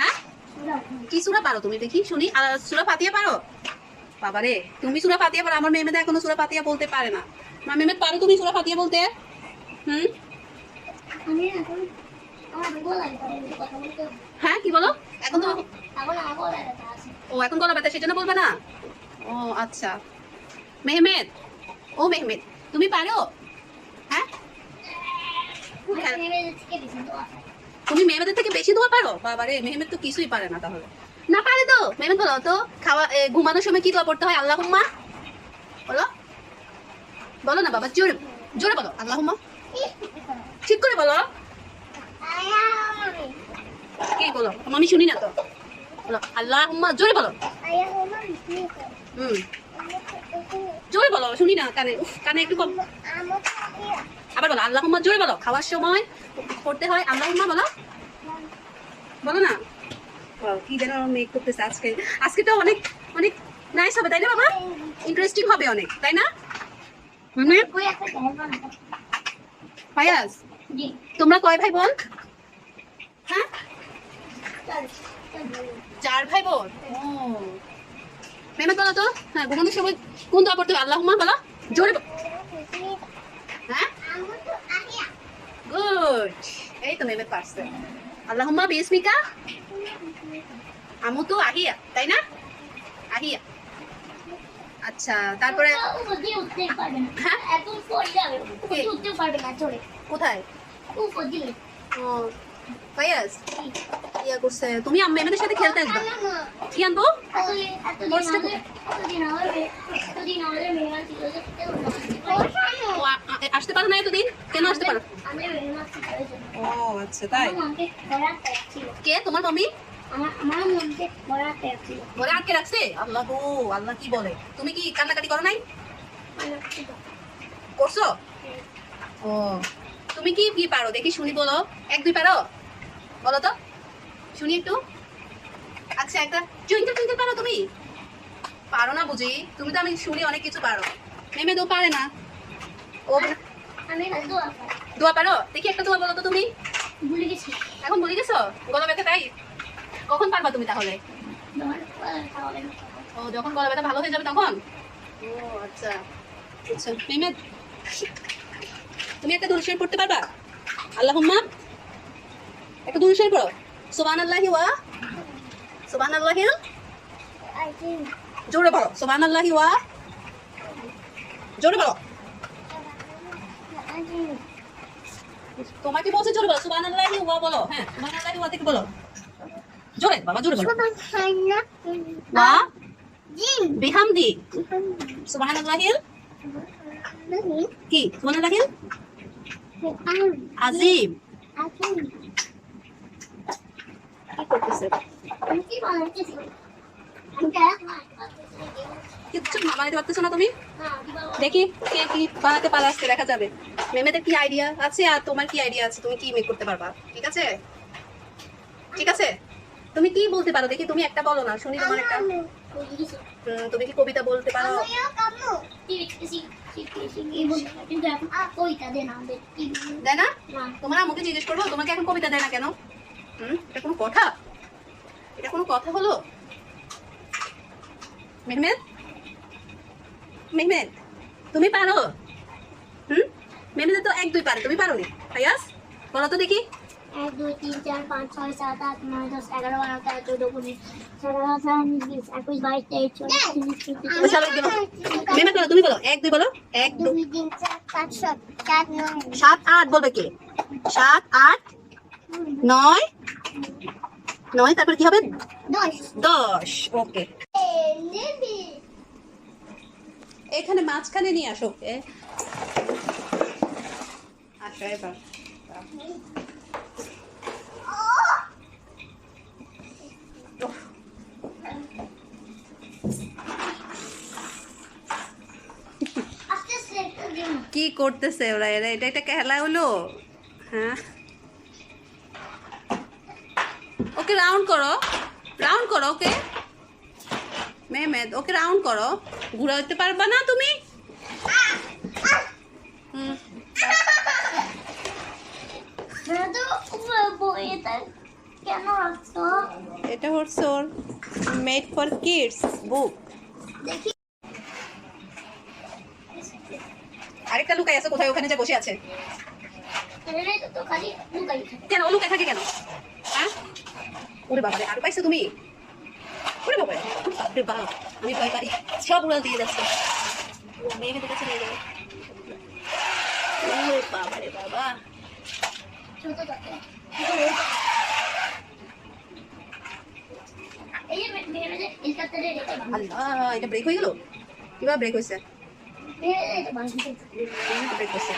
হ্যাঁ কি সুরা পারো তুমি? দেখি, শুনি। সুরা ফাতিয়া পারো? বাবারে, তুমি সুরা ফাতিয়া পারো? আমার মেয়েমেদা এখনও সুরা ফাতিয়া বলতে পারে না। মা মেমেদ পারো তুমি সুরা ফাতিয়া বলতে? হুম? হ্যাঁ কি বলো? এখন তো ও, এখন গলা ব্যথা, সেজন্য বলবে না? ও আচ্ছা। মেহমেদ, ও মেহমেদ, তুমি পারো? হ্যাঁ? তুমি মেহমেদের থেকে বেশি ধোয়া পারো? বাবারে মেহমেদ তো কিছুই পারে না তাহলে। না পারে তো। মেহমেদ বলো তো, খাওয়া ঘুমানোর সময় কি দোয়া পড়তে হয়? আল্লাহ বলো। বলো না বাবা, জোরে জোরে বলো। আল্লাহ ঠিক করে বলো। কি বলো? আমি শুনি না তো। বলো আল্লাহ জোরে বলো। হুম। জোরে বলো শুনি না কানে কানে একটু কম। আবার বলো আল্লাহ জোরে বলো। খাওয়ার সময় পড়তে হয় আল্লাহ বলো। বলো না। কি যেন মেক করতেছে আজকে। আজকে তো অনেক অনেক নাইস হবে তাই না বাবা? ইন্টারেস্টিং হবে অনেক তাই না? ফায়াজ তোমরা কয় ভাই বোন? হ্যাঁ? চার ভাই বোন? ও মেহমেদ বলো তো? হ্যাঁ ঘুমানোর সময় কোন দোয়া পড়তে হবে? আল্লাহ বলো। জোরে হ্যাঁ? গুড এই তো মেহমেদ পারছে। আল্লাহুম্মা বিসমিকা। আমু তো আহিয়া তাই না? আহিয়া। আচ্ছা তারপরে হ্যাঁ? কোথায়? ফায়াজ ইয়া করছে তুমি আম মেহমেদের সাথে খেলতে আসবে। কি আনব আসতে পারো না এতদিন? কেন আসতে পারো? ও আচ্ছা তাই? কে? তোমার মামি ঘরে আটকে রাখছে? আল্লাহ গো আল্লাহ কি বলে? তুমি কি কান্নাকাটি করো নাই? করছ? ও তুমি কি কি পারো? দেখি শুনি বলো। এক দুই পারো? বলো তো? শুনি একটু। আচ্ছা একটা টুইঙ্কেল টুইঙ্কেল পারো তুমি। পারো না বুঝি। তুমি তো আমি শুনি অনেক কিছু পারো। মেমে তো পারে না। ও আমি দোয়া পারো? দেখি একটা দোয়া বলো তো তুমি। ভুলে গেছি। এখন ভুলে গেছো? গলা ব্যথা তাই? কখন পারবা তুমি তাহলে? ও যখন গলা ব্যথা ভালো হয়ে যাবে তখন? ও আচ্ছা। আচ্ছা মেমে তুমি একটা দুরুদ পড়তে পারবা? আল্লাহুম্মা একটা দুরুদ শরীফ পড়ো। সুবহানাল্লাহি ওয়া সুবহানাল্লাহি আই থিংক জোরে বলো সুবহানাল্লাহি ওয়া জোরে থিংক তোমাকে বলছে জোরে বলো। সুবহানাল্লাহি ওয়া বলো। হ্যাঁ সুবহানাল্লাহি ওয়া থেকে বলো। জোরে বাবা জোরে বলো। ওয়া বিহামদি। সুবহানাল্লাহিল কি? সুবহানাল্লাহিল আম আজিম থিংক কি করতেছে আমি কি বলতে চাই আমি কেন তুমি? কি বলতে পারো? দেখি, তুমি একটা বলো না, শুনি তোমার একটা। তুমি কি কবিতা বলতে পারো? দেয় না? তোমার আমাকে জিজ্ঞেস করব, তোমাকে এখন কবিতা দেয় না কেন? হুম, এটা কোনো কথা? কথা হলো? মেহমেদ? মেহমেদ তুমি পারো? হুম? মেহমেদ তো এক দুই পারে তুমি পারো নি ফায়াস বলো তো দেখি। এক দুই তিন চার পাঁচ ছয় সাত আট নয় দশ এগারো বারো তেরো চৌদ্দ পনেরো ষোলো আঠারো উনিশ বিশ একুশ বাইশ তেইশ চব্বিশ পঁচিশ তিরিশ সবাই বলো। মেহমেদ বলো তুমি বলো। এক দুই বলো। এক দুই দুই তিন চার পাঁচ সাত নয়। সাত আট বলবে কে? সাত আট নয় নয় তারপর কি হবে? দশ। ওকে এখানে মাঝখানে নিয়ে আসো ওকে আসো এবার। কি করতেছে ওরা? এরা এটা একটা খেলা হলো? হ্যাঁ? ওকে রাউন্ড করো। রাউন্ড করো ওকে? মেহমেদ ওকে রাউন্ড করো। ঘুরে হতে পারবা না তুমি? এটা হচ্ছে ওর মেড ফর কিডস বুক আরেকটা লুকাই আছে কোথায়? ওখানে যে বসে আছে। কেন? ও লুকাই থাকে কেন? ওরে বাবা আর পাইছো তুমি? ওরে বাবা রে আরে বাবা আমি ভয় পারি সব উড়াল দিয়ে যাচ্ছে। মেয়েকে দেখে চলে যাবে ওরে বাবা রে বাবা। আল্লাহ, এটা ব্রেক হয়ে গেল? কীভাবে ব্রেক হয়েছে ব্রেক হয়েছে